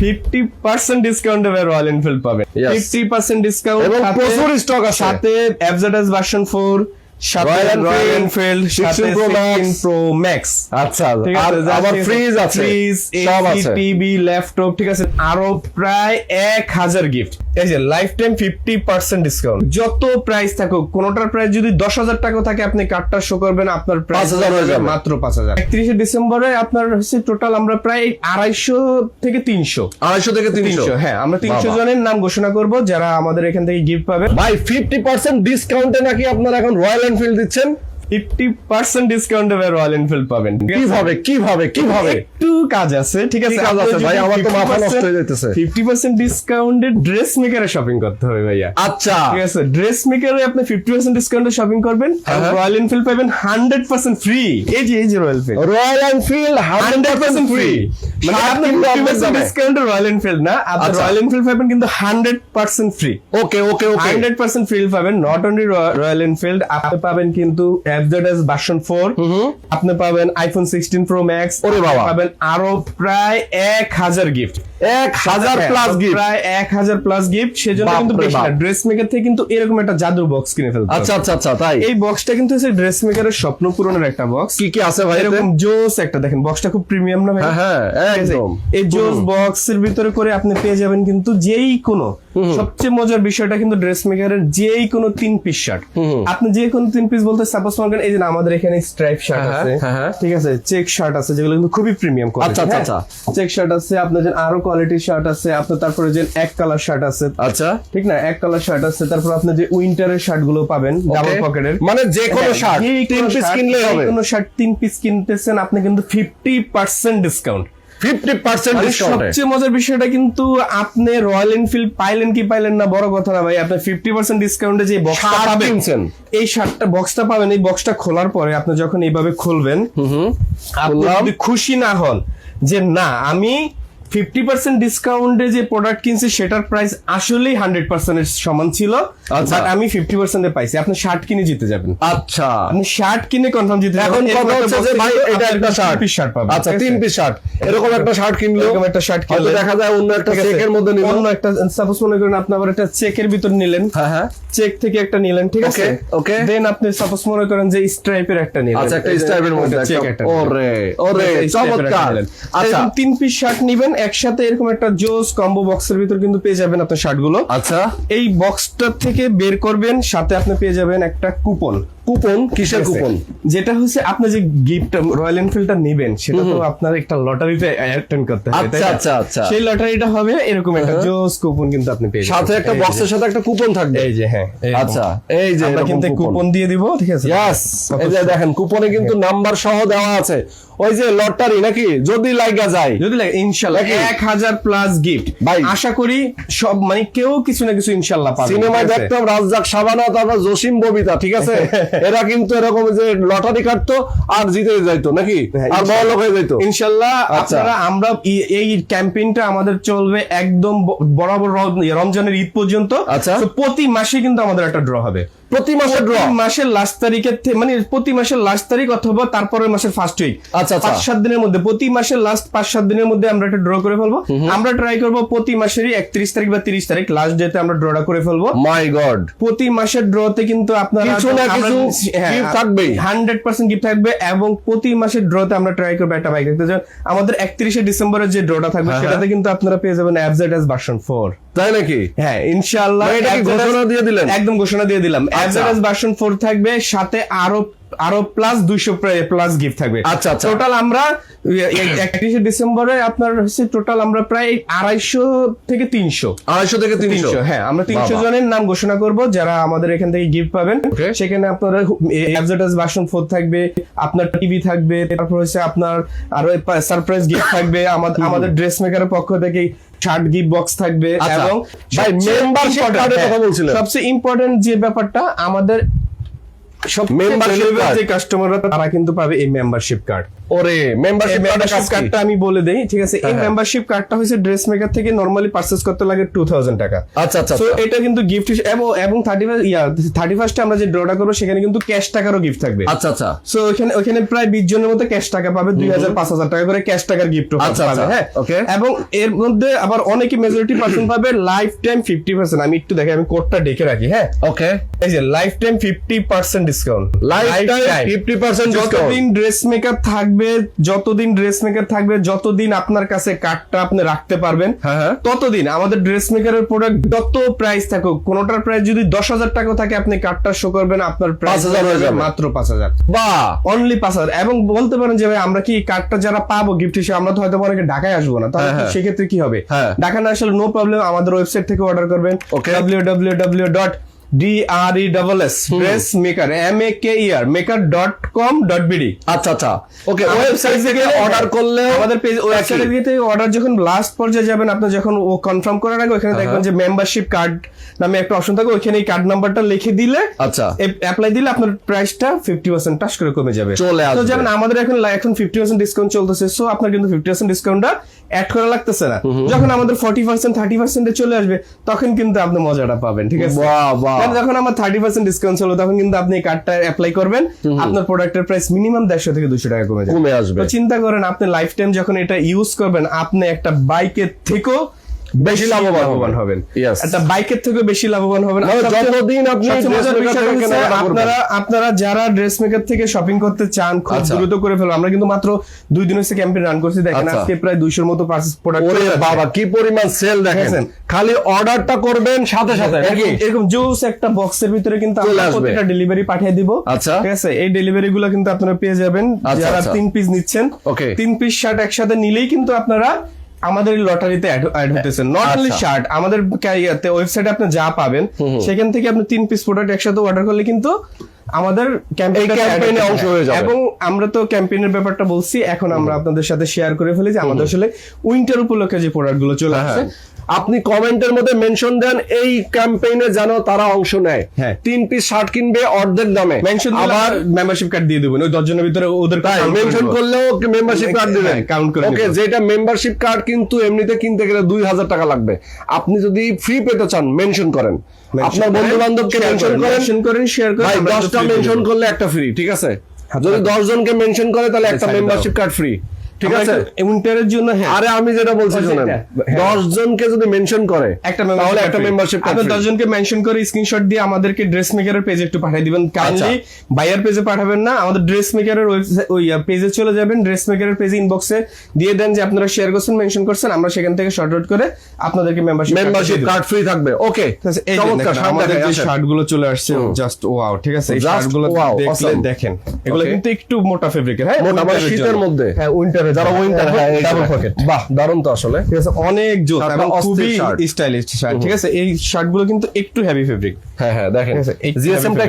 Fifty percent ডিসকাউন্টে Royal Enfield পাবে. Fifty percent discount এবং প্রচুর স্টক আছে। সাথে এফজেডএস ভার্সন ফোর সাথে Royal Enfield, Royal Enfield 16 Pro Max, pro max ঠিক আর আছে আবার ফ্রিজ আছে। ফ্রিজ সব এসি আছে। টিভি ল্যাপটপ ঠিক আছে আরও প্রায় এক হাজার গিফট এই যে life time fifty percent discount যত প্রাইস থাকুক কোনোটার প্রাইস যদি দশ হাজার টাকা থাকে আপনি কার্ডটা শো করবেন আপনার প্রাইস 5,000 যাবে। মাত্র পাঁচ হাজার। একত্রিশে ডিসেম্বরে আপনার হচ্ছে টোটাল আমরা প্রায় আড়াইশো থেকে তিনশো। আড়াইশো থেকে তিনশো। তিনশো হ্যাঁ আমরা তিনশো জনের নাম ঘোষণা করব যারা আমাদের এখান থেকে গিফট পাবে। ভাই ফিফটি পার্সেন্ট ডিসকাউন্টে নাকি আপনারা এখন রয়্যাল এনফিল্ড দিচ্ছেন। ফিফটি পার্সেন্ট ডিসকাউন্টে রয়্যাল এনফিল্ড পাবেন। কীভাবে কীভাবে কীভাবে? একটু কাজ আছে ঠিক আছে? কাজ আছে ভাই? আমার তো মাথা নষ্ট হয়ে যাইতেছে। ফিফটি পার্সেন্ট ডিসকাউন্টে ড্রেস মেকারে শপিং করতে হবে ভাইয়া। আচ্ছা। ঠিক আছে? ড্রেস মেকারে আপনি ফিফটি পার্সেন্ট ডিসকাউন্টে শপিং করবেন। হ্যাঁ। রয়্যাল এনফিল্ড পাবেন হান্ড্রেড পার্সেন্ট ফ্রি এই যে এই যে Royal Enfield Royal Enfield hundred percent free মানে আপনি ফিফটি পার্সেন্ট ডিসকাউন্টে রয়্যাল এনফিল্ড না আপনি আচ্ছা। রয়্যাল এনফিল্ড পাবেন কিন্তু hundred percent free okay okay okay hundred percent free পাবেন। নট অনলি রয়্যাল এনফিল্ড আপনি পাবেন কিন্তু এফজেডএস ভার্সন ফোর আপনি পাবেন আইফোন সিক্সটিন প্রো ম্যাক্স ওরে বাবা। পাবেন আরও প্রায় এক হাজার গিফট এক হাজার প্লাস গিফট প্রায় এক হাজার প্লাস গিফট সেজন্য কিন্তু বেশি। ড্রেস মেকার থেকে কিন্তু এরকম একটা জাদুর বক্স কিনে ফেলতে। আচ্ছা আচ্ছা আচ্ছা তাই? এই বক্সটা কিন্তু হচ্ছে ড্রেস মেকারের স্বপ্ন পূরণের একটা বক্স কি কি আছে ভাই এরকম জোস একটা। দেখেন বক্সটা খুব প্রিমিয়াম না ভাই? হ্যাঁ হ্যাঁ একদম। এই জোস বক্সের ভিতরে করে আপনি পেয়ে যাবেন কিন্তু যেই কোনো সবচেয়ে মজার বিষয়টা কিন্তু ড্রেস মেকারের যেই কোনো তিন পিস শার্ট আপনি যে কোনো তিন পিস বলতে সাপোজ মনে এই যে আমাদের এখানে স্ট্রাইপ শার্ট হ্যাঁ, আছে হ্যাঁ, হ্যাঁ। ঠিক আছে? চেক শার্ট আছে যেগুলো কিন্তু খুবই প্রিমিয়াম আচ্ছা, আচ্ছা, আচ্ছা। চেক শার্ট আছে আপনার যে আরও কোয়ালিটির শার্ট আছে আপনার তারপরে যে এক কালার শার্ট আছে আচ্ছা। ঠিক না? এক কালার শার্ট আছে তারপর আপনি যে উইন্টারের শার্টগুলো পাবেন ডাবল. পকেটের মানে যে কোনো শার্ট তিন পিস কিনলেই হবে। কোন শার্ট তিন পিস কিনতেছেন আপনি কিন্তু ফিফটি পার্সেন্ট ডিসকাউন্টে সবচেয়ে মজার বিষয়টা কিন্তু আপনি রয়্যাল এনফিল্ড পাইলেন কি পাইলেন না বড় কথা না ভাই। আপনি ফিফটি পার্সেন্ট ডিসকাউন্টে যে বক্সটা পাবেন। এই শার্টটা বক্সটা পাবেন এই বক্সটা খোলার পরে আপনি যখন এইভাবে খুলবেন আপনি যদি খুশি না হন যে না আমি ফিফটি পার্সেন্ট ডিসকাউন্টে যে প্রোডাক্ট কিনছি সেটার প্রাইস আসলেই হান্ড্রেড পার্সেন্টের সমান ছিল আচ্ছা। বাট আমি ফিফটি পার্সেন্টে পাইছি। আপনি শার্ট কিনে জিতে যাবেন। আচ্ছা। আপনি শার্ট কিনে কনফার্ম জিতে এখন কথা হচ্ছে যে ভাই এটা একটা শার্ট পিস শার্ট পাবেন। আচ্ছা তিন পিস শার্ট এরকম একটা শার্ট কিনলো। এরকম একটা শার্ট কিনলেন। দেখা যায় অন্য একটা চেকের মধ্যে নিল। অন্য একটা সাপোজ মনে করেন আপনি আবার একটা চেকের ভিতর নিলেন। হ্যাঁ হ্যাঁ। চেক থেকে একটা নিলেন ঠিক আছে? Okay. দেন আপনি সাপোজ মনে করেন যে স্ট্রাইপের একটা নিলেন। আচ্ছা একটা স্টাইপের মধ্যে চেক একটা- ওরে ওরে চমৎকার। আচ্ছা। তিন পিস শার্ট নিবেন একসাথে এরকম একটা জোস কম্বো বক্সের ভিতর কিন্তু পেয়ে যাবেন আপনার শার্টগুলো। আচ্ছা। এই বক্সটা থেকে বের করবেন সাথে আপনি পেয়ে যাবেন একটা কুপন কুপন কিসের কুপন? যেটা হচ্ছে আপনি যে গিফট রয়্যাল এনফিল্ডটা নেবেন সেটা তো আপনার একটা লটারিতে অ্যাটেন্ড করতে হবে আচ্ছা, আচ্ছা, আচ্ছা। সেই লটারিটা হবে এরকম একটা জোস কুপন কিন্তু আপনি পেয়ে। সাথে একটা বক্সের সাথে একটা কুপন থাকবে? এই যে হ্যাঁ আচ্ছা এই যে আমরা কিন্তু কুপন। দিয়ে দিব ঠিক আছে? ইয়াস এই যে দেখেন কুপনে কিন্তু নাম্বার সহ দেওয়া আছে। ওই যে লটারি নাকি? যদি লাইগা যায়। যদি লাগে? এক হাজার প্লাস গিফট ভাই। আশা করি সব মানে কেউ কিছু না কিছু ইনশাল্লাহ পাবে সিনেমায় দেখতাম রাজ্জাক সাবানা তারপর জসিম ববিতা ঠিক আছে? এরা কিন্তু এরকম যে লটারি কাটতো আর জিতে যাইতো নাকি হ্যাঁ, আর বড় লোক হয়ে যাইতো ইনশাল্লাহ আচ্ছা। আপনারা আমরা এই ক্যাম্পেইনটা আমাদের চলবে একদম বরাবর রমজানের ঈদ পর্যন্ত আচ্ছা। প্রতি মাসে কিন্তু আমাদের একটা ড্র হবে প্রতি মাসে ড্র প্রতি মাসের লাস্ট তারিখের মানে প্রতি মাসের লাস্ট তারিখ অথবা তারপরের মাসের ফার্স্ট উইক আচ্ছা, আচ্ছা। পাঁচ সাত দিনের মধ্যে। প্রতি মাসের লাস্ট পাঁচ সাত দিনের মধ্যে আমরা একটা ড্র করে ফেলব। আমরা ট্রাই করব প্রতি মাসেরই একত্রিশ তারিখ বা তিরিশ তারিখ। লাস্ট ডেতে আমরা ড্রটা করে ফেলব। মাই গড প্রতি মাসের ড্রতে কিন্তু আপনারা কিছু না কিছু থাকবেই। হান্ড্রেড পার্সেন্ট গিফট থাকবে এবং প্রতি মাসের ড্রতে আমরা ট্রাই করব একটা বাইক দেখতে আমাদের একত্রিশে ডিসেম্বরের যে ড্রটা থাকবে হ্যাঁ, সেটাতে কিন্তু আপনারা পেয়ে যাবেন অ্যাবজেড এস ভার্সন ফোর তাই নাকি? হ্যাঁ FZS ঘোষণা দিয়ে দিলেন? একদম ঘোষণা দিয়ে দিলাম। আচ্ছা। ভার্সন ফোর থাকবে সাথে আরও আরও প্লাস দুইশো প্লাস গিফট থাকবে আচ্ছা, আচ্ছা। টোটাল আমরা একত্রিশে ডিসেম্বরে আপনার হচ্ছে টোটাল আমরা প্রায় আড়াইশো থেকে তিনশো আড়াইশো থেকে তিনশো হ্যাঁ আমরা তিনশো। জনের নাম ঘোষণা করব যারা আমাদের এখান থেকে গিফট পাবেন সেখানে আপনারা ফোর থাকবে আপনার টিভি থাকবে তারপর হচ্ছে আপনার আরও সারপ্রাইজ গিফট থাকবে আমাদের আমাদের ড্রেস মেকারের পক্ষ থেকে শার্ট গিফট বক্স থাকবে আচ্ছা। এবং ভাই, card এর হ্যাঁ, কথা বলছিলেন। সবচেয়ে ইম্পর্টেন্ট যে ব্যাপারটা আমাদের সব card। যে কাস্টমাররা তারা কিন্তু পাবে এই মেম্বারশিপ কার্ড ওরে মেম্বারশিপ মেম্বারশিপ কার্ডটা আমি বলে দেই ঠিক আছে? এই। মেম্বারশিপ কার্ডটা ড্রেস মেকার থেকে নরমালি পারচেজ করতে লাগে টু থাউজেন্ড টাকা। আচ্ছা আচ্ছা তো আচ্ছা। এটা কিন্তু গিফট এবং এবং ইয়া আমরা যে ড্রটা করব সেখানে কিন্তু ক্যাশ টাকারও গিফট থাকবে। আচ্ছা আচ্ছা। সো ওখানে ওখানে প্রায় বিশ জনের মতো ক্যাশ টাকা পাবে দুই হাজার পাঁচ হাজার টাকা করে ক্যাশ টাকার গিফট আচ্ছা, পাবে আচ্ছা, হ্যাঁ. এবং এর মধ্যে আবার অনেকে মেজরিটি পার্সেন্ট পাবে লাইফ টাইম ফিফটি পার্সেন্ট আমি একটু দেখে আমি কোডটা ডেকে রাখি হ্যাঁ? ওকে এই যে lifetime fifty percent discount lifetime 50% discount যতদিন ড্রেস মেকআপ থাকবে যতদিন ড্রেস মেকআপ থাকবে যতদিন আপনার কাছে কার্ডটা আপনি রাখতে পারবেন হ্যাঁ, হ্যাঁ। ততদিন আমাদের ড্রেস মেকারের প্রোডাক্ট যত প্রাইস থাকুক কোনোটার প্রাইস যদি দশ হাজার টাকা থাকে আপনি কার্ডটা শো করবেন আপনার প্রাইস 5,000। মাত্র পাঁচ হাজার বাহ অনলি পাঁচ হাজার এবং বলতে পারেন যে ভাই আমরা কি কার্ডটা যারা পাবো গিফট হিসেবে আমরা তো হয়তো অনেকে ঢাকায় আসব না তাহলে হ্যাঁ। সেক্ষেত্রে কি হবে। ঢাকা না আসলে নো প্রবলেম আমাদের ওয়েবসাইট থেকে অর্ডার করবেন Okay. W W W dot D R E double S dress maker M A K ear maker dot com dot BD আচ্ছা। আচ্ছা ওকে ওয়েবসাইট থেকে অর্ডার করলে আমাদের পেজ ওয়েবসাইটে একই। গিয়ে অর্ডার যখন লাস্ট পর্যায়ে যাবেন আপনি যখন ও কনফার্ম করার আগে ওখানে দেখবেন যে মেম্বারশিপ কার্ড নামে একটা অপশন থাকে এই কার্ড নাম্বারটা লিখে দিলে আচ্ছা। অ্যাপ্লাই দিলে আপনার প্রাইসটা ফিফটি পার্সেন্ট টাচ করে কমে যাবে। চলে তো যেমন আমাদের এখন এখন ফিফটি পার্সেন্ট ডিসকাউন্ট চলতেছে সো আপনার কিন্তু ফিফটি পার্সেন্ট ডিসকাউন্টটা অ্যাড করা লাগতেছে না। যখন আমাদের ফর্টি পার্সেন্ট থার্টি পার্সেন্টে চলে আসবে তখন কিন্তু আপনি মজাটা পাবেন ঠিক আছে? বাহ বাহ কারণ যখন আমার থার্টি পার্সেন্ট ডিসকাউন্ট চলো তখন কিন্তু আপনি কার্ডটা অ্যাপ্লাই করবেন। আপনার প্রোডাক্টের প্রাইস মিনিমাম দেড়শো থেকে দুশো টাকা কমে যাবে। কমে আসবে। চিন্তা করেন আপনি লাইফ টাইম যখন এটা ইউজ করবেন আপনি একটা বাইকের থেকেও বেশি লাভবান হবেন। একটা বাইকের থেকে বেশি লাভবান হবেন। যতদিন আপনি। আপনারা আপনারা যারা ড্রেস মেকার থেকে শপিং করতে চান খুব আচ্ছা। দ্রুত করে ফেলো আমরা কিন্তু মাত্র দুই দিন হচ্ছে ক্যাম্পেইন রান করছি। দেখেন আচ্ছা। আজকে প্রায় মতো প্রোডাক্ট বাবা কি পরিমাণ সেল দেখেন। খালি অর্ডারটা করবেন সাথে সাথে এরকম জুস একটা বক্সের ভিতরে কিন্তু আমরা প্রত্যেকটা ডেলিভারি পাঠিয়ে দিব। আচ্ছা। ঠিক আছে? এই ডেলিভারি গুলো কিন্তু আপনারা পেয়ে যাবেন। আচ্ছা, যারা। তিন পিস নিচ্ছেন তিন পিস শার্ট একসাথে নিলেই কিন্তু আপনারা আমাদের লটারিতে অ্যাড হতেছে নট অনলি। শার্ট আমাদের ক্যারিয়ারতে ওয়েবসাইটে আপনি যা পাবেন সেখান থেকে আপনি তিন পিস প্রোডাক্ট একসাথে অর্ডার করলে কিন্তু আমাদের ক্যাম্পেইনে অংশ হয়ে যাবে। এবং আমরা তো ক্যাম্পেইনের ব্যাপারটা বলছি এখন আমরা আপনাদের সাথে শেয়ার করে ফেলেছি যে আমাদের আসলে উইন্টার উপলক্ষে যে প্রোডাক্টগুলো চলে আসছে আপনি কমেন্টের মধ্যে মেনশন দেন এই ক্যাম্পেইনে যেন তারা অংশ নেয়। হ্যাঁ। তিন পিস শার্ট কিনবে অর্ধেক দামে। মেনশন আবার মেম্বারশিপ কার্ড দিয়ে দেবেন ওই দশজনের ভিতরে ওদের মেনশন করলেও মেম্বারশিপ কার্ড দিবেন। হ্যাঁ, count করে ওকে যেটা মেম্বারশিপ কার্ড কিন্তু এমনিতে কিনতে গেলে দুই হাজার টাকা লাগবে। আপনি যদি ফ্রি পেতে চান মেনশন করেন। আপনার বন্ধু বান্ধবকে মেনশন করেন করেন। শেয়ার করেন ভাই দশটা মেনশন করলে একটা ফ্রি ঠিক আছে? যদি দশ জনকে মেনশন করে তাহলে একটা মেম্বারশিপ কার্ড ফ্রি ঠিক আছে? উইন্টারের জন্য হ্যাঁ। আরে আমি যেটা বলছি শোনেন এটা, হ্যাঁ। দশ জনকে যদি মেনশন করে একটা তাহলে একটা মেম্বারশিপ আপনি দশজনকে মেনশন করে স্ক্রিনশট দিয়ে আমাদেরকে ড্রেস মেকারের পেজে একটু পাঠিয়ে দিবেন। কাইন্ডলি বাইয়ার পেজে পাঠাবেন না আমাদের ড্রেস মেকারের ওই পেজে চলে যাবেন ড্রেস মেকারের পেজে ইনবক্সে দিয়ে দেন যে আপনারা শেয়ার করছেন মেনশন করছেন আমরা সেখান থেকে শর্ট আউট করে আপনাদেরকে মেম্বারশিপ মেম্বারশিপ কার্ড ফ্রি থাকবে। ওকে এই আমাদের যে চলে আসছে জাস্ট ওয়াও ঠিক আছে এই দেখলে দেখেন এগুলো কিন্তু একটু মোটা ফেব্রিকের হ্যাঁ? মোটা, মানে শীতের মধ্যে। হ্যাঁ উইন্টারে যারা উইন্টার ডাবল পকেট বাহ দারুণ তো আসলে। ঠিক আছে অনেক জোর এবং খুবই স্টাইলিশ শার্ট ঠিক আছে? এই কিন্তু একটু হেভি ফেব্রিক হ্যাঁ হ্যাঁ দেখেন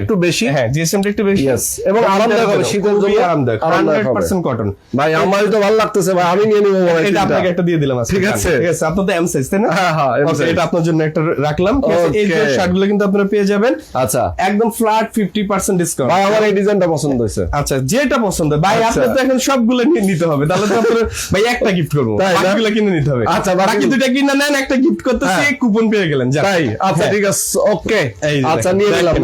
একটু বেশি। হ্যাঁ একটু বেশি। Yes, এবং আরামদায়ক হবে, শীতের জন্য আরামদায়ক আরামদায়ক 100% কটন ভাই আমারই তো ভালো লাগতেছে ভাই আমি নিয়ে নিবো এটা আপনাকে একটা দিয়ে দিলাম ঠিক আছে। ঠিক আছে আপনার এম সাইজ তাই না? হ্যাঁ, হ্যাঁ, এটা আপনার জন্য একটা রাখলাম। এই যে শার্টগুলো কিন্তু আপনারা পেয়ে যাবেন। আচ্ছা। একদম ফ্ল্যাট ফিফটি পার্সেন্ট ডিসকাউন্ট ভাই আমার এই ডিজাইনটা পছন্দ হয়েছে। আচ্ছা যেটা পছন্দ ভাই আচ্ছা। আপনার তো এখন সবগুলো নিয়ে নিতে হবে তাহলে ভাই একটা গিফট করব। বাকিগুলো কিনে নিতে হবে। আচ্ছা, বাকি- দুটা কিনে নেন একটা গিফট করতেছি হ্যাঁ। কুপন পেয়ে গেলেন। তাই আচ্ছা হ্যাঁ। ঠিক আছে ওকে এই আচ্ছা নিয়ে নিলাম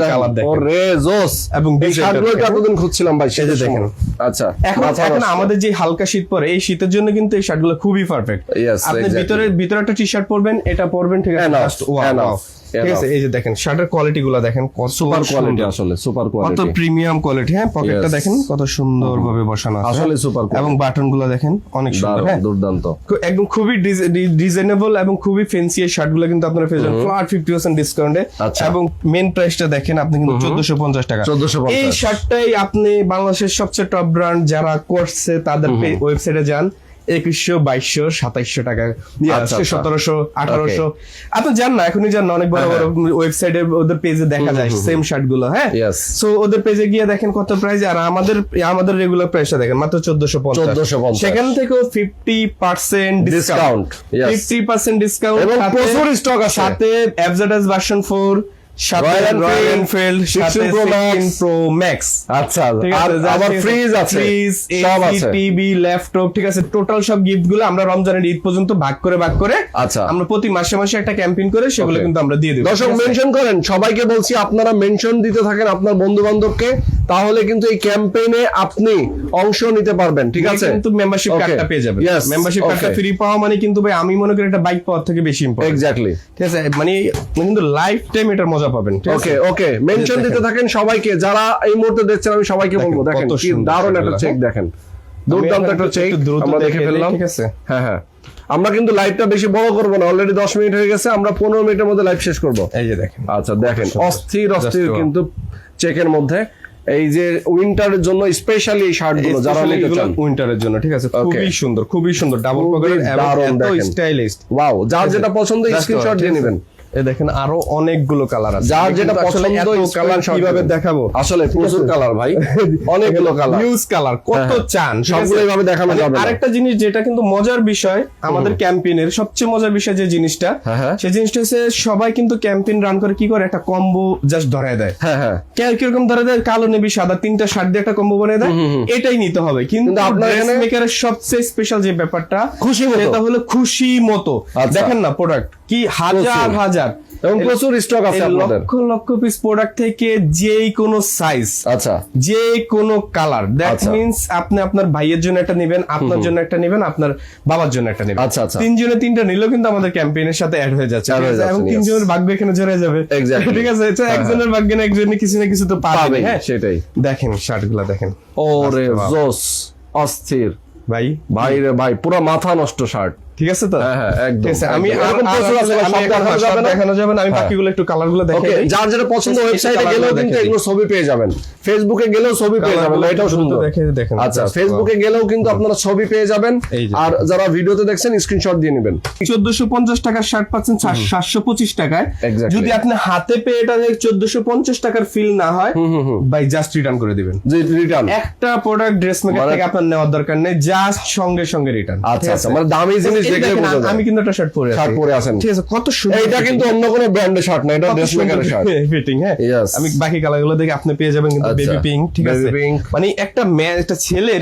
ওরে জোস। এবং এই শার্টগুলো এতদিন খুঁজছিলাম ভাই সেটা দেখেন। আচ্ছা এখন এখন আমাদের যে হালকা শীত পরে এই শীতের জন্য কিন্তু এই শার্টগুলো খুবই পারফেক্ট আপনি ভিতরে ভিতরে একটা টি শার্ট পরবেন এটা পরবেন ঠিক আছে Enough, Just wow, enough, wow। ঠিক আছে এই যে দেখেন শার্টের কোয়ালিটি গুলো দেখেন কত সুপার কোয়ালিটি আসলে সুপার কত প্রিমিয়াম কোয়ালিটি হ্যাঁ পকেটটা দেখেন কত সুন্দর ভাবে বসানো আছে। আসলে super এবং বাটনগুলো দেখেন অনেক সুন্দর হ্যাঁ। দুর্দান্ত। একদম খুবই ডিজাইনেবল এবং খুবই ফেন্সি এই শার্টগুলো কিন্তু আপনারা পেয়ে যাবেন। ফ্ল্যাট ফিফটি পার্সেন্ট ডিসকাউন্টে আচ্ছা। এবং মেন প্রাইসটা দেখেন আপনি কিন্তু চোদ্দশো পঞ্চাশ টাকা। 1450 এই শার্টটাই আপনি বাংলাদেশের সবচেয়ে টপ ব্র্যান্ড যারা করছে তাদের ওয়েবসাইটে যান একুশশো বাইশশো সাতাইশশো টাকা। আচ্ছা, আচ্ছা। সতেরোশো আঠারোশো। আপনি যান না এখনই যান অনেক বড় বড় ওয়েবসাইটে ওদের পেজে দেখা যায় সেম শার্টগুলো হ্যাঁ? সো ওদের পেজে গিয়ে দেখেন কত প্রাইস আর আমাদের আমাদের রেগুলার প্রাইসটা দেখেন মাত্র চোদ্দশো পঞ্চাশ। 1450 সেখান থেকেও fifty percent discount fifty percent discount এবং প্রচুর stock আছে। সাথে ভার্সন ফোর সাথে Royal Enfield, Royal Enfield 16 Pro Max। Pro max ঠিক আর আছে আবার ফ্রিজ আছে। ফ্রিজ সব এসি আছে। টিভি ল্যাপটপ ঠিক আছে টোটাল সব গিফটগুলো আমরা রমজানের ঈদ পর্যন্ত ভাগ করে ভাগ করে আচ্ছা। আমরা প্রতি মাসে মাসে একটা ক্যাম্পেইন করে সেগুলো কিন্তু আমরা দিয়ে দেবো। দর্শক মেনশন করেন সবাইকে বলছি আপনারা মেনশন দিতে থাকেন আপনার বন্ধু বান্ধবকে তাহলে কিন্তু এই ক্যাম্পেইনে আপনি অংশ নিতে পারবেন ঠিক আছে? কিন্তু মেম্বারশিপ. কার্ডটা পেয়ে যাবেন। মেম্বারশিপ কার্ডটা ফ্রি পাওয়া মানে কিন্তু ভাই আমি মনে করি একটা বাইক পাওয়ার থেকে বেশি ইম্পর্টেন্ট এক্স্যাক্টলি ঠিক আছে? মানে কিন্তু লাইফ টাইম এটার মজা পাবেন। ওকে ওকে মেনশন দিতে থাকেন সবাইকে যারা এই মুহূর্তে দেখছেন আমি সবাইকে বলব দেখেন কি দারুণ একটা চেক? দেখেন। দুর্দান্ত একটা চেক আমরা দেখে ফেললাম। ঠিক আছে? হ্যাঁ হ্যাঁ। আমরা কিন্তু লাইভটা বেশি বড় করব না অলরেডি দশ মিনিট হয়ে গেছে আমরা পনেরো মিনিটের মধ্যে লাইভ শেষ করব। এই যে দেখেন আচ্ছা দেখেন অস্থির অস্থির কিন্তু চেকের মধ্যে। এই যে উইন্টারের জন্য স্পেশালি এই শার্টগুলো যারা নিতে চান। উইন্টারের জন্য ঠিক আছে? খুবই সুন্দর খুবই সুন্দর ডাবল পকেটের এবং এত স্টাইলিশ ওয়াও যার যেটা পছন্দ স্ক্রিনশট দিয়ে নেবেন। দেখেন আরও অনেকগুলো কালার আছে। যার যেটা পছন্দ কালার কীভাবে দেখাবো? আসলে প্রচুর কালার ভাই। অনেকগুলো কালার নিউজ কালার কত হ্যাঁ, হ্যাঁ। চান সবগুলো এইভাবে দেখানো মানে যাবে আরেকটা জিনিস যেটা কিন্তু মজার বিষয় আমাদের ক্যাম্পেইনের সবচেয়ে মজার বিষয় যে জিনিসটা হ্যাঁ। সেই জিনিসটা হচ্ছে সবাই কিন্তু ক্যাম্পেইন রান করে কি করে? একটা কম্বো জাস্ট ধরায় দেয়। হ্যাঁ হ্যাঁ। কীরকম ধরে দেয়? কালো নেবি সাদা তিনটা শার্ট দিয়ে একটা কম্বো বানিয়ে দেয়। এটাই নিতে হবে। কিন্তু আপনার এখানে- মেকারের সবচেয়ে স্পেশাল যে ব্যাপারটা খুশি মতো। সেটা হলো খুশি মতো। আচ্ছা। দেখেন না প্রোডাক্ট কি হাজার প্রচুর। হাজার এবং প্রচুর স্টক আছে আপনাদের। লক্ষ লক্ষ পিস প্রোডাক্ট থেকে যেই কোনো সাইজ আচ্ছা। যে কোনো কালার দ্যাট। মিন্স আপনি আপনার ভাইয়ের জন্য একটা নেবেন আপনার জন্য একটা নেবেন আপনার বাবার জন্য একটা নেবেন। আচ্ছা, আচ্ছা। তিনজনে তিনটা নিলেও কিন্তু আমাদের ক্যাম্পেইনের সাথে অ্যাড হয়ে যাচ্ছে হয়ে? এবং. তিনজনের ভাগ্য এখানে জড়ে যাবে. ঠিক আছে? এটা হ্যাঁ, একজনের ভাগ্যে না একজনের কিছু না কিছু তো পাবে হ্যাঁ? সেটাই। দেখেন শার্টগুলা দেখেন। ওরে জোস অস্থির। ভাই? ভাই রে ভাই পুরো মাথা নষ্ট শার্ট ঠিক আছে তো? হ্যাঁ, হ্যাঁ, আমি দেখানো যাবে না। আমি হ্যাঁ। বাকিগুলো একটু যার যেটা পছন্দ ওয়েবসাইটে গেলেও কিন্তু এগুলো ছবি পেয়ে যাবেন। ফেসবুকে গেলেও ছবি পেয়ে যাবেন এটাও সুন্দর। দেখেন। আচ্ছা ফেসবুকে গেলেও কিন্তু আপনারা ছবি পেয়ে যাবেন। আর যারা ভিডিওতে দেখছেন স্ক্রিনশট দিয়ে নেবেন। চোদ্দশো পঞ্চাশ টাকার শার্ট পাচ্ছেন সাতশো পঁচিশ টাকায়। যদি আপনি হাতে পেয়ে এটা চোদ্দশো পঞ্চাশ টাকার ফিল না হয় বাই জাস্ট রিটার্ন করে দিবেন। যে রিটার্ন একটা প্রোডাক্ট ড্রেস মেকার থেকে আপনার নেওয়ার দরকার নেই জাস্ট সঙ্গে সঙ্গে রিটার্ন আচ্ছা আচ্ছা মানে দামি জিনিস দেখলে বোঝা যায়। আমি কিন্তু একটা শার্ট পরে আছি। শার্ট পরে আছেন। ঠিক আছে কত সুন্দর এটা কিন্তু অন্য কোনো ব্র্যান্ডের শার্ট না এটা ড্রেস মেকারের শার্ট ফিটিং হ্যাঁ? আমি বাকি কালারগুলো দেখে আপনি পেয়ে যাবেন কিন্তু আচ্ছা। বেবি পিঙ্ক ঠিক আছে? মানে একটা একটা ছেলের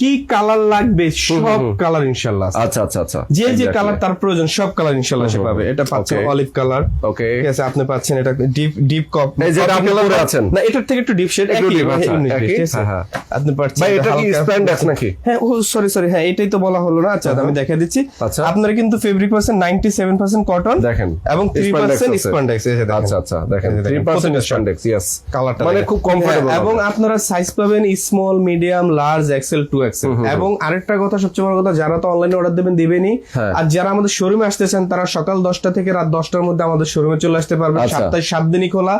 কি কালার লাগবে সব কালার ইনশাল্লাহ আচ্ছা আচ্ছা আচ্ছা। যে যে কালার তার প্রয়োজন সব কালার ইনশাল্লাহ সে পাবে। এটা পাচ্ছেন অলিভ কালার ওকে ঠিক আছে আপনি পাচ্ছেন এটা ডিপ ডিপ কপ এই যে আপনি পরে আছেন। না এটার থেকে একটু ডিপ শেড একটু ডিপ মানে আচ্ছা, হ্যাঁ, আচ্ছা হ্যাঁ আপনি পাচ্ছেন ভাই এটা কি স্প্যান্ডেক্স নাকি? হ্যাঁ ও সরি সরি হ্যাঁ এটাই তো বলা হলো না। আচ্ছা হ্যাঁ। আমি দেখা দিচ্ছি। আচ্ছা। আপনারা কিন্তু ফেব্রিক পাচ্ছেন 97% কটন দেখেন এবং 3% স্প্যান্ডেক্স আচ্ছা আচ্ছা দেখেন 3% স্প্যান্ডেক্স ইয়েস কালারটা মানে খুব কমফোর্টেবল হ্যাঁ, এবং আপনারা সাইজ পাবেন স্মল মিডিয়াম লার্জ এক্সেল 2 লাগছে এবং আরেকটা কথা সবচেয়ে বড় কথা যারা তো অনলাইনে অর্ডার দেবেন দিবেনি আর যারা আমাদের শোরুমে আসতেছেন তারা সকাল দশটা থেকে রাত দশটার মধ্যে আমাদের শোরুমে চলে আসতে পারবে সাতটায় সাত দিনই খোলা।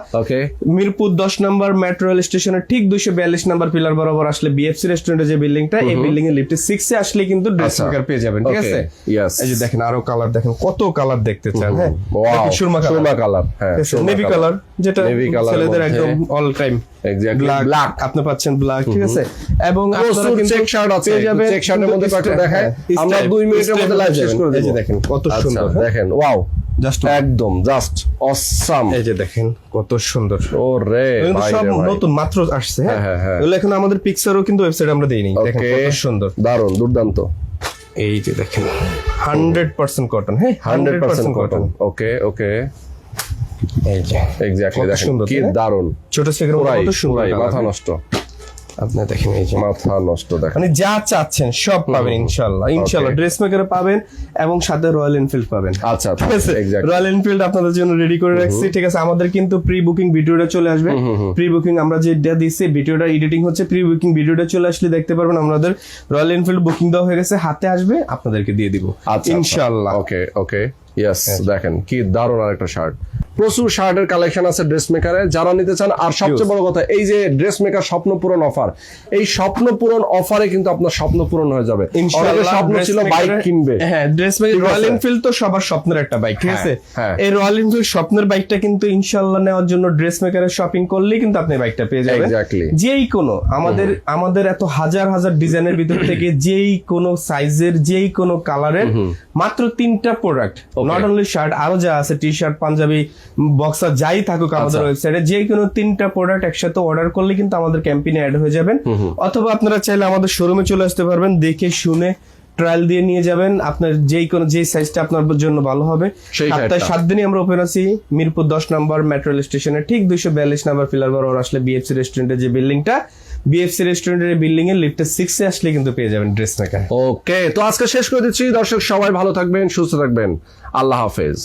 মিরপুর দশ নম্বর মেট্রো রেল স্টেশনের ঠিক দুইশো বিয়াল্লিশ নম্বর পিলার বরাবর আসলে বিএফসি রেস্টুরেন্টের যে বিল্ডিংটা এই বিল্ডিং এর লিফটে সিক্সে আসলে কিন্তু ড্রেস মেকার পেয়ে যাবেন ঠিক আছে? এই যে দেখেন আরও কালার দেখেন কত কালার দেখতে চান হ্যাঁ? সুরমা সুরমা কালার হ্যাঁ নেভি কালার যেটা ছেলেদের একদম অল টাইম ব্ল্যাক আপনি পাচ্ছেন ব্ল্যাক ঠিক আছে? এবং আপনারা কিন্তু শার্ট আছে চেক শার্টের মধ্যে কয়েকটা দেখায়। হ্যাঁ, আমরা step, 2 মিনিটের মধ্যে লাইভ শেষ করে এই যে দেব। দেখেন কত আচ্ছা, সুন্দর? দেখেন। ওয়াও জাস্ট একদম জাস্ট অসাম এই যে দেখেন কত সুন্দর। ও রে কিন্তু সব নতুন মাত্র আসছে হ্যাঁ? হ্যাঁ, হ্যাঁ, হ্যাঁ। এখন আমাদের পিকচারও কিন্তু ওয়েবসাইট আমরা দেইনি। দেখেন কত সুন্দর। দারুণ দুর্দান্ত। এই যে দেখেন হান্ড্রেড পার্সেন্ট কটন হ্যাঁ? 100% কটন ওকে ওকে এই যে এক্স্যাক্টলি দেখেন সুন্দর, কি দারুণ ছোট পুরাই কত সুন্দর মাথা? নষ্ট। আপনি দেখেন এই যে মাথা নষ্ট দেখেন। মানে যা চাচ্ছেন সব পাবেন ইনশাল্লাহ ইনশাল্লাহ ড্রেস মেকারে পাবেন এবং সাথে রয়্যাল এনফিল্ড পাবেন। আচ্ছা ঠিক আছে? রয়্যাল এনফিল্ড আপনাদের জন্য রেডি করে রাখছি। ঠিক আছে আমাদের কিন্তু প্রি বুকিং ভিডিওটা চলে আসবে। প্রি বুকিং আমরা যেটা দিচ্ছি ভিডিওটা এডিটিং হচ্ছে। প্রি বুকিং ভিডিওটা চলে আসলে দেখতে পারবেন আমাদের রয়্যাল এনফিল্ড বুকিং দেওয়া হয়ে গেছে। হাতে আসবে আপনাদেরকে দিয়ে দিব। আচ্ছা ইনশাল্লাহ ওকে ওকে ইয়েস দেখেন কি দারুণ আরেকটা শার্ট প্রচুর শার্টের কালেকশন আছে ড্রেস মেকারে যারা নিতে চান আর সবচেয়ে বড় কথা এই যে ড্রেস মেকার স্বপ্ন পূরণ অফার এই স্বপ্ন পূরণ অফারে কিন্তু আপনার স্বপ্ন পূরণ হয়ে যাবে। স্বপ্ন ছিল বাইক কিনবে। হ্যাঁ ড্রেস মেকার রয়্যাল এনফিল্ড তো সবার স্বপ্নের একটা বাইক ঠিক হ্যাঁ, আছে? হ্যাঁ। এই রয়্যাল এনফিল্ড স্বপ্নের বাইকটা কিন্তু ইনশাআল্লাহ নেওয়ার জন্য ড্রেস মেকারের শপিং করলেই কিন্তু আপনি বাইকটা পেয়ে যাবেন. যেই কোনো আমাদের আমাদের এত হাজার হাজার ডিজাইনের ভিতর থেকে যেই কোনো সাইজের যেই কোনো কালারের মাত্র তিনটা প্রোডাক্ট নট অনলি শার্ট আরও যা আছে টি শার্ট পাঞ্জাবি বক্সার যাই থাকুক আমাদের আচ্ছা। ওয়েবসাইটে যে কোনো তিনটা প্রোডাক্ট একসাথে অর্ডার করলে কিন্তু আমাদের ক্যাম্পেইনে অ্যাড হয়ে যাবেন। অথবা আপনারা চাইলে আমাদের শোরুমে চলে আসতে পারবেন দেখে শুনে ট্রায়াল দিয়ে নিয়ে যাবেন। আপনার যেই কোনো যেই সাইজটা আপনার জন্য ভালো হবে। সপ্তাহে সাত দিনই আমরা ওপেন আছি মিরপুর দশ নম্বর মেট্রো স্টেশনে ঠিক দুইশো বিয়াল্লিশ নম্বর ফিলার আসলে বিএফসি রেস্টুরেন্টের যে বিল্ডিংটা বিএফসি রেস্টুরেন্টের বিল্ডিং এর লিফটের সিক্সে আসলে কিন্তু পেয়ে যাবেন ড্রেস মেকার ওকে তো আজকে শেষ করে দিচ্ছি। দর্শক, সবাই ভালো থাকবেন, সুস্থ থাকবেন। আল্লাহ হাফেজ।